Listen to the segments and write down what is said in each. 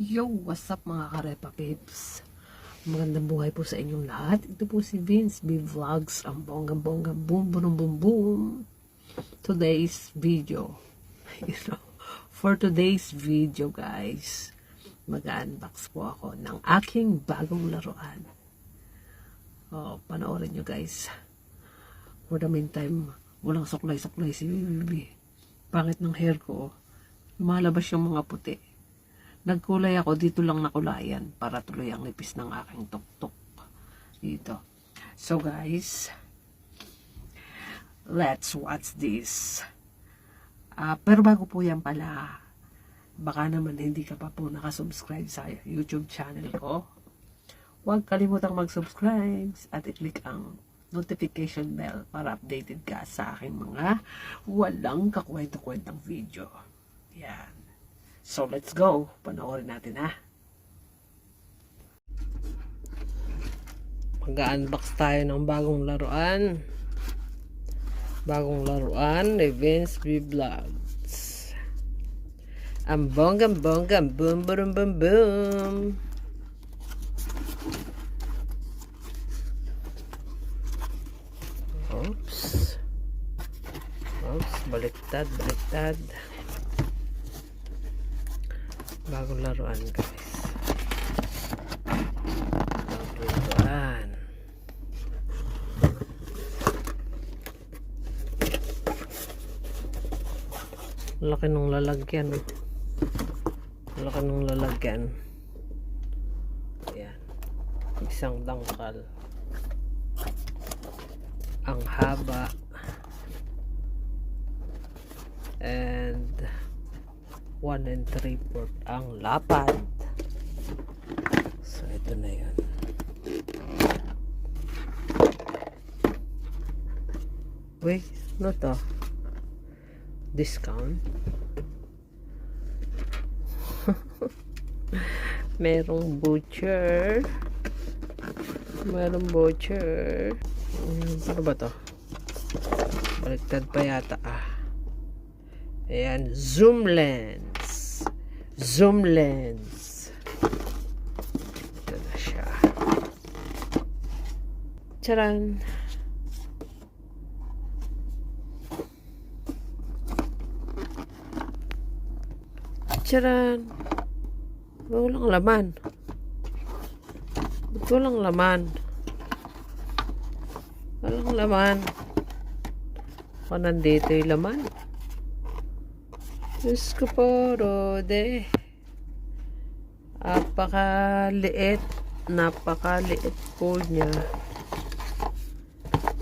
Yo, what's up mga karepa peeps? Magandang buhay po sa inyong lahat. Ito po si Vince B Vlogs, ang bonggang-bongga boom boom boom boom. Today's video, you know, for today's video guys, mag-unbox po ako ng aking bagong laruan. Oh, panoorin nyo guys. For the meantime, walang suklay-suklay si Bibi. Pangit ng hair ko, lumalabas yung mga puti. Nagkulay ako, dito lang nakulayan para tuloy ang nipis ng aking tuktok. Dito. So guys, let's watch this. Ah, pero bago po yan pala, baka naman hindi ka pa po nakasubscribe sa YouTube channel ko. Huwag kalimutang mag-subscribe at i-click ang notification bell para updated ka sa aking mga walang kakwento-kwentang video. Yan. So, let's go. Panoorin natin, ha? Mag-unbox tayo ng bagong laruan. Bagong laruan Vince B. Vlogs. Ang bonggang bonggang boom boom boom boom. Oops. Oops, baliktad, baliktad. Bagong laruan, guys. Bagong laruan. Laki nung lalagyan. Laki nung lalagyan. Ayan. Isang dangkal. Ang haba. And 1 and 3 fourth ang lapad. So, ito na yun. Wait, ano to? Discount? Merong butcher. Merong butcher. Hmm, ano ba to? Baliktad pa yata ah. Ayan, zoom lens. Zoom lens. Ito na siya. Charan! Charan! Walang laman. Ba't walang laman? Walang laman. O, nandito yung laman. Diyos ko po, Rode. Napakaliit. Napakaliit po niya.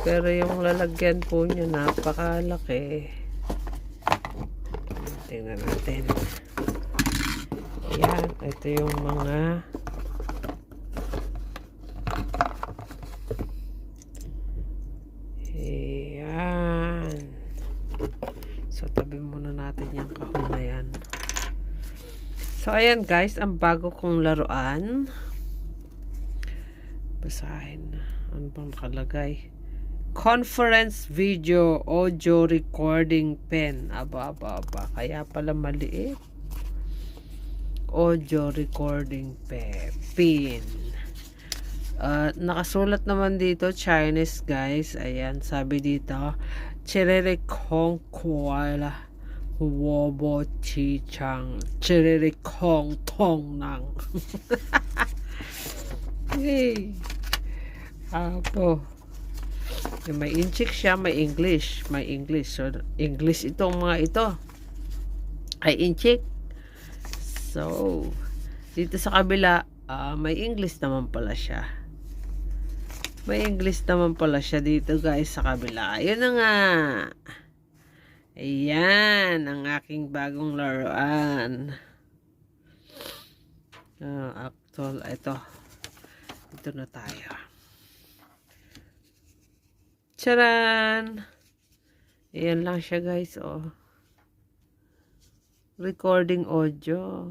Pero yung lalagyan po niya, napakalaki. Tingnan natin. Ayan. Ito yung mga Ayan. So, tabi muna natin yung kahon na yan. So, ayan guys, ang bago kong laruan. Basahin. Ano bang nakalagay? Conference video audio recording pen. Aba, aba, aba. Kaya pala maliit. Audio recording pe pin. Uh, nakasulat naman dito Chinese guys. Ayan, sabi dito Chirere Kong Kuala Wobo Chi Chang Chirere Kong Tong Nang. Hey. Apo. May inchik siya, may English May English. So, English itong mga ito. Ay inchik So Dito sa kabila ah, May English naman pala siya. May English naman pala siya dito guys sa kabila. Ayun na nga. Ayan, ang aking bagong laruan. Uh, actual, ito. Ito na tayo. Charan! Ayan lang siya guys, oh. Recording audio.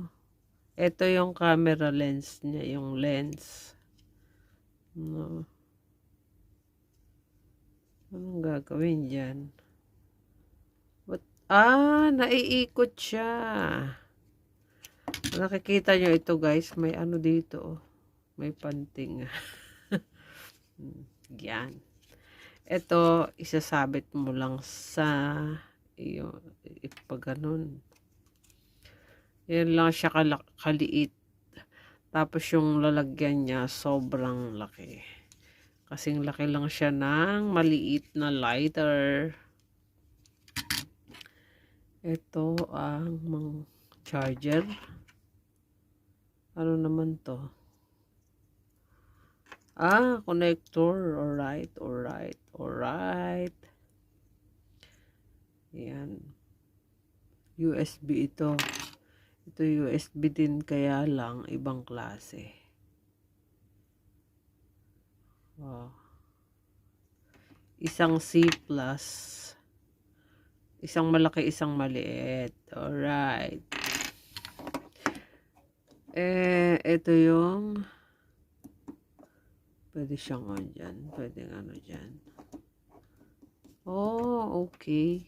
Ito yung camera lens niya, yung lens. No. Anong gagawin dyan? Ah, naiikot siya. nakikita nyo ito guys, may ano dito. oh. May panting. Yan. Ito, isasabit mo lang sa iyo, pag ganun. Yan lang siya kala- kaliit. Tapos yung lalagyan niya, sobrang laki. Kasing laki lang siya ng maliit na lighter. Ito ang mga charger. Ano naman to? Ah, connector. Alright, alright, alright. Yan. USB ito. Ito USB din kaya lang ibang klase. Oh. Isang C plus. Isang malaki, isang maliit. Alright. Eh, ito yung pwede siyang on dyan. Pwede ano dyan. Oh, okay.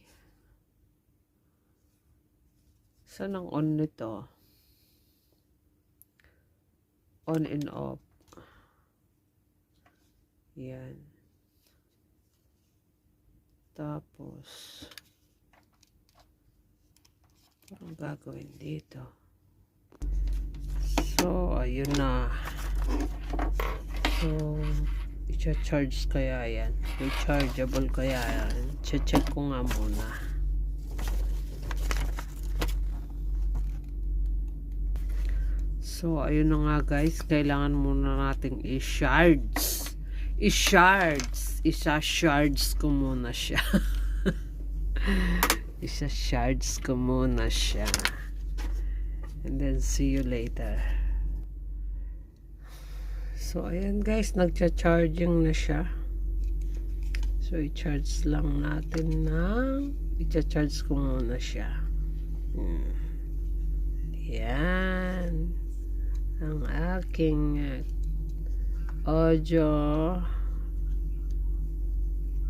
Saan ang on nito? On and off. Yan. Tapos, parang gagawin dito. So, ayun na. So, i-charge kaya yan. Rechargeable kaya yan. Check ko nga muna. So, ayun na nga guys. Kailangan muna nating i-shards. I-shards. Isa-shards ko muna siya. Isa-shards ko muna siya. And then, see you later. So, ayan guys. Nagcha-charging na siya. So, i-charge lang natin ng i-charge ko muna siya. Hmm. Ang aking uh, audio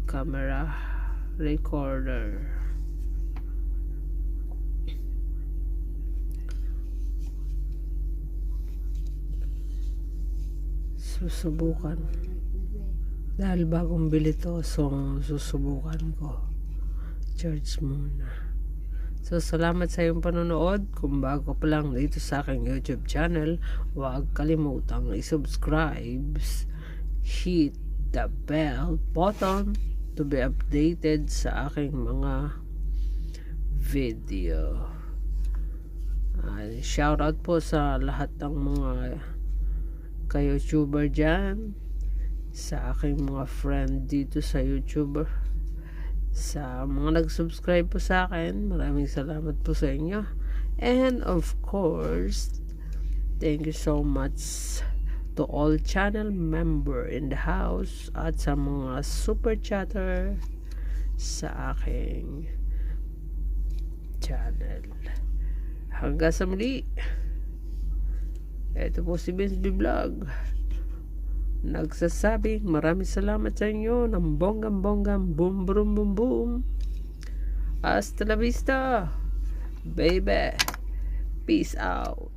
camera recorder. Susubukan. Dahil bagong bili to, so susubukan ko. Charge muna. So, salamat sa iyong panonood. Kung bago pa lang dito sa aking YouTube channel, huwag kalimutang i-subscribe, hit the bell button to be updated sa aking mga video. Uh, shout out po sa lahat ng mga ka-YouTuber dyan, sa aking mga friend dito sa YouTuber sa mga nag-subscribe po sa akin. Maraming salamat po sa inyo. And of course, thank you so much to all channel member in the house at sa mga super chatter sa aking channel. Hanggang sa muli. Ito po si Vince B. Vlog. Nagsasabing maraming salamat sa inyo. Ng bonggam boom boom boom boom. Hasta la vista baby. Peace out